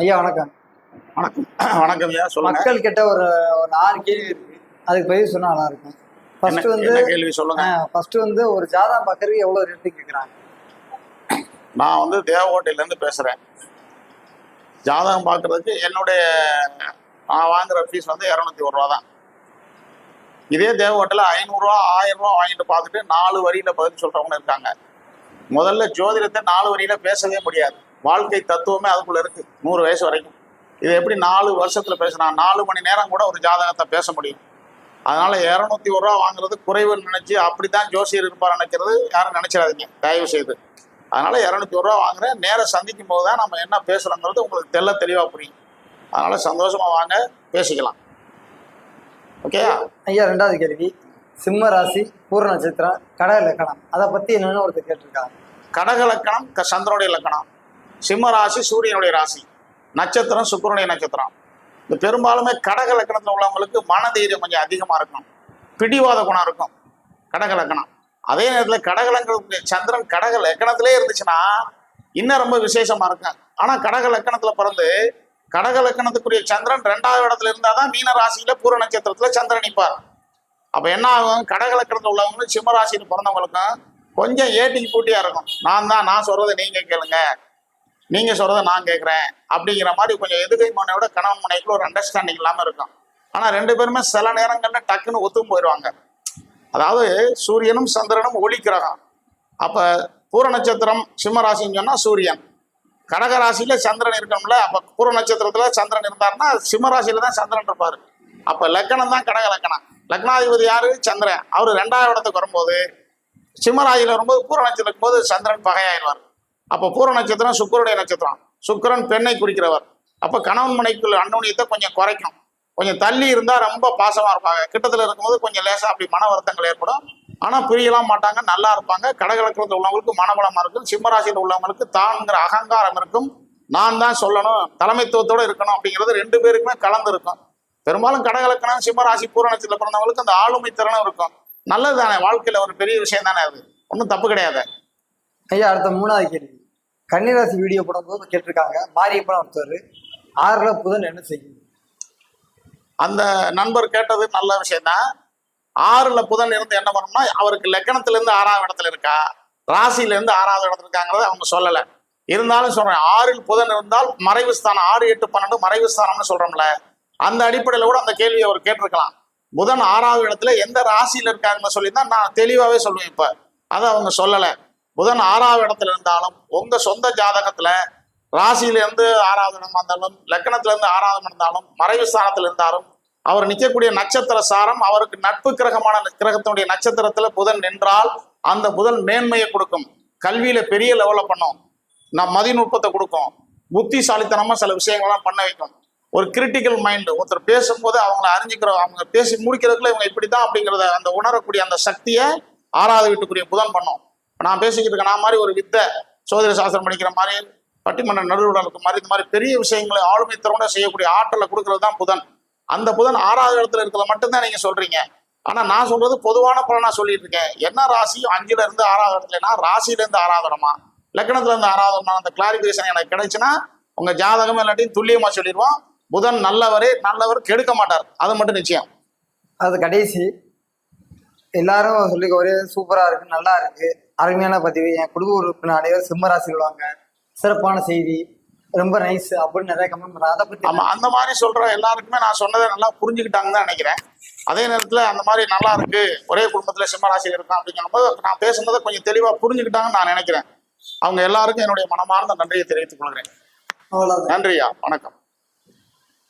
ஐயா வணக்கம். வணக்கம். வணக்கம் ஐயா சொல்லுங்க. மக்கள் கிட்ட ஒரு ஒரு ஆறு கேள்வி இருக்கு. அதுக்கு பதில் சொன்னா நல்லா இருக்கும் ஃபர்ஸ்ட் வந்து கேள்வி சொல்லுங்க. ஃபர்ஸ்ட் வந்து ஒரு ஜாதகம் பார்க்கறதுக்கு எவ்வளவு ரேட்டு கேக்குறாங்க. நான் வந்து தேவகோட்டையில இருந்து பேசுறேன். ஜாதகம் பார்க்கறதுக்கு என்னுடைய நான் வாங்குற ஃபீஸ் வந்து இரநூத்தி ஒரு ரூபா தான். இதே தேவகோட்டையில் ஐநூறுரூவா ஆயிரம் ரூபா வாங்கிட்டு பார்த்துட்டு நாலு வரியில பதில் சொல்றவங்க இருக்காங்க. முதல்ல ஜோதிடத்தை நாலு வரியில பேசவே முடியாது. வாழ்க்கை தத்துவமே அதுக்குள்ள இருக்கு. நூறு வயசு வரைக்கும். இது எப்படி நாலு வருஷத்துல பேசினா நாலு மணி நேரம் கூட ஒரு ஜாதகத்தை பேச முடியும். அதனால இரநூத்தி ஒரு ரூபா வாங்குறது குறைவுன்னு நினைச்சு அப்படித்தான் ஜோசியர் இருப்பார் நினைக்கிறது யாரும் நினைச்சிடாதீங்க. தயவு செய்து. அதனால இரநூத்தி ஒரு ரூபா வாங்குறேன். நேரம் சந்திக்கும் போது தான் நம்ம என்ன பேசுறோங்கிறது உங்களுக்கு தெள்ள தெளிவா புரியும். அதனால சந்தோஷமா வாங்க பேசிக்கலாம். ஓகேயா ஐயா ரெண்டாவது கேள்வி. சிம்ம ராசி பூர நட்சத்திரம் கடக லக்கணம். அதை பத்தி என்னன்னு ஒருத்தர் கேட்டிருக்காங்க கடக லக்கணம் சந்திரனுடைய லக்கணம். சிம்ம ராசி சூரியனுடைய ராசி. நட்சத்திரம் சுக்கரனுடைய நட்சத்திரம். இந்த பெரும்பாலுமே கடக லக்கணத்தில் உள்ளவங்களுக்கு மனதைரியம் கொஞ்சம் அதிகமாக இருக்கும் பிடிவாத குணம் இருக்கும். கடக லக்கணம். அதே நேரத்தில் கடக சந்திரன் கடக லக்கணத்திலே இருந்துச்சுன்னா இன்னும் ரொம்ப விசேஷமா இருக்கும். ஆனால் கடக லக்கணத்துல பிறந்து கடக லக்கணத்துக்குரிய சந்திரன் ரெண்டாவது இடத்துல இருந்தாதான் மீன ராசியில பூர நட்சத்திரத்துல சந்திரன் நிற்பார் அப்போ என்ன ஆகும்? கடக லக்கணத்தில் உள்ளவங்களும் சிம்ம ராசியில் பிறந்தவங்களுக்கும் கொஞ்சம் ஏட்டிக்கு பூட்டியா இருக்கும். நான் தான் நான் சொல்றதை நீங்க கேளுங்க. நீங்க சொல்றதை நான் கேட்குறேன் அப்படிங்கிற மாதிரி கொஞ்சம் எதுகை மனையோட கணவன் மனைக்குள்ள ஒரு அண்டர்ஸ்டாண்டிங் இல்லாமல் இருக்கும். ஆனால் ரெண்டு பேருமே சில நேரங்கள்ல டக்குன்னு ஒத்தும் போயிடுவாங்க. அதாவது சூரியனும் சந்திரனும் ஒளி கிரகம். அப்போ பூர நட்சத்திரம் சிம்மராசின்னு சொன்னால் சூரியன். கடக ராசியில சந்திரன் இருக்கணும்ல அப்போ பூர நட்சத்திரத்தில் சந்திரன் இருந்தாருன்னா சிம்மராசியில தான் சந்திரன் இருப்பார். அப்போ லக்கணம் தான் கடக லக்கணம். லக்னாதிபதி யாரு? சந்திரன். அவர் ரெண்டாவது இடத்துக்கு வரும்போது சிம்மராசியில வரும்போது பூர நட்சத்திரம் இருக்கும்போது சந்திரன் பகையாயிடுவார். அப்போ பூர நட்சத்திரம் சுக்கரனுடைய நட்சத்திரம். சுக்கிரன் பெண்ணை குறிக்கிறவர். அப்ப கணவன் மனைக்குள்ள அன்னோனியத்தை கொஞ்சம் குறைக்கும் கொஞ்சம் தள்ளி இருந்தா ரொம்ப பாசமா இருப்பாங்க. கிட்டத்தில் இருக்கும்போது கொஞ்சம் லேசா அப்படி மன வருத்தங்கள் ஏற்படும். ஆனா பிரியலாம் மாட்டாங்க நல்லா இருப்பாங்க. கடகலக்கணத்தில் உள்ளவங்களுக்கு மனபலமா இருக்கும். சிம்மராசியில் உள்ளவங்களுக்கு தாங்கிற அகங்காரம் இருக்கும். நான் தான் சொல்லணும் தலைமைத்துவத்தோட இருக்கணும் அப்படிங்கிறது ரெண்டு பேருக்குமே கலந்து இருக்கும். பெரும்பாலும் கடகலக்கணம் சிம்மராசி பூரணத்தில் பிறந்தவங்களுக்கு அந்த ஆளுமை திறனும் இருக்கும். நல்லது தானே வாழ்க்கையில ஒரு பெரிய விஷயம் தானே அது. ஒன்றும் தப்பு கிடையாது. ஐயா அடுத்த மூணாவது கேள்வி. கன்னிராசி வீடியோ போடும்போது கேட்டிருக்காங்க மாரியப்பன் ஒருத்தர் ஆறுல புதன் என்ன செய்யும்? அந்த நண்பர் கேட்டது நல்ல விஷயம்தான் ஆறுல புதன் இருந்து என்ன பண்ணணும்னா அவருக்கு லக்கணத்திலிருந்து ஆறாவது இடத்துல இருக்கா ராசியிலேருந்து ஆறாவது இடத்துல இருக்காங்கிறத அவங்க சொல்லலை. இருந்தாலும் சொல்றேன் ஆறில் புதன் இருந்தால் மறைவு ஸ்தானம் ஆறு எட்டு பன்னெண்டு மறைவு ஸ்தானம்னு சொல்றோம்ல அந்த அடிப்படையில் கூட அந்த கேள்வியை அவர் கேட்டிருக்கலாம். புதன் ஆறாவது இடத்துல எந்த ராசியில் இருக்காங்கன்னு சொல்லி தான் நான் தெளிவாகவே சொல்லுவேன் இப்போ. அதை அவங்க சொல்லலை. புதன் ஆறாவது இடத்துல இருந்தாலும் உங்க சொந்த ஜாதகத்துல ராசியிலேருந்து ஆறாவது இடம் இருந்தாலும் லக்கணத்திலிருந்து ஆறாவது இருந்தாலும் மறைவு ஸ்தானத்தில் இருந்தாலும் அவர் நிற்கக்கூடிய நட்சத்திர சாரம் அவருக்கு நட்பு கிரகமான கிரகத்தினுடைய நட்சத்திரத்துல புதன் நின்றால் அந்த புதன் மேன்மையை கொடுக்கும். கல்வியில பெரிய லெவலில் பண்ணும். நம் மதிநுட்பத்தை கொடுக்கும். புத்திசாலித்தனமா சில விஷயங்கள்லாம் பண்ண வைக்கும். ஒரு கிரிட்டிக்கல் மைண்டு ஒருத்தர் பேசும்போது அவங்கள அறிஞ்சிக்கிற அவங்க பேசி முடிக்கிறதுக்குள்ள இவங்க இப்படி தான் அப்படிங்கிறத அந்த உணரக்கூடிய அந்த சக்தியை ஆறாவது வீட்டுக்குரிய புதன் பண்ணும். நான் பேசிக்கிட்டு இருக்கேன் நான் மாதிரி ஒரு வித்தை சோதனை சாஸ்திரம் படிக்கிற மாதிரி பட்டிமன்ற நடுவுடலுக்கு மாதிரி இந்த மாதிரி பெரிய விஷயங்களை ஆளுமை திறனோட செய்யக்கூடிய ஆற்றலை கொடுக்கறது தான் புதன். அந்த புதன் ஆறாவது இடத்துல இருக்கிறத மட்டும்தான் நீங்க சொல்றீங்க. ஆனா நான் சொல்றது பொதுவான பலனா சொல்லிட்டு இருக்கேன். என்ன ராசி? அஞ்சுல இருந்து ஆறாவது இடத்துலனா ராசியில இருந்து ஆறாவது இடமா? லக்கணத்துல இருந்து ஆறாவது இடமா? அந்த கிளாரிபிகேஷன் எனக்கு கிடைச்சுன்னா உங்க ஜாதகம் எல்லாத்தையும் துல்லியமா சொல்லிடுவோம். புதன் நல்லவரே நல்லவர் கெடுக்க மாட்டார். அது மட்டும் நிச்சயம். அது கடைசி. எல்லாரும் சொல்லி ஒரே சூப்பரா இருக்கு நல்லா இருக்கு. அருமையான பதிவு. என் குடும்ப உறுப்பினர் அனைவரும் சிம்ம ராசியில் உள்ளவங்க சிறப்பான செய்தி. ரொம்ப நைஸ் அப்படின்னு நிறைய கமெண்ட் பண்றாங்க அதை பத்தி ஆமா அந்த மாதிரி சொல்ற எல்லாருக்குமே நான் சொன்னதை நல்லா புரிஞ்சுக்கிட்டாங்கன்னு தான் நினைக்கிறேன். அதே நேரத்துல அந்த மாதிரி நல்லா இருக்கு. ஒரே குடும்பத்துல சிம்மராசி இருக்கான் அப்படிங்கும்போது நான் பேசுனதை கொஞ்சம் தெளிவா புரிஞ்சுக்கிட்டாங்கன்னு நான் நினைக்கிறேன். அவங்க எல்லாருக்கும் என்னுடைய மனமார்ந்த நன்றியை தெரிவித்துக் கொள்கிறேன். நன்றியா? வணக்கம்.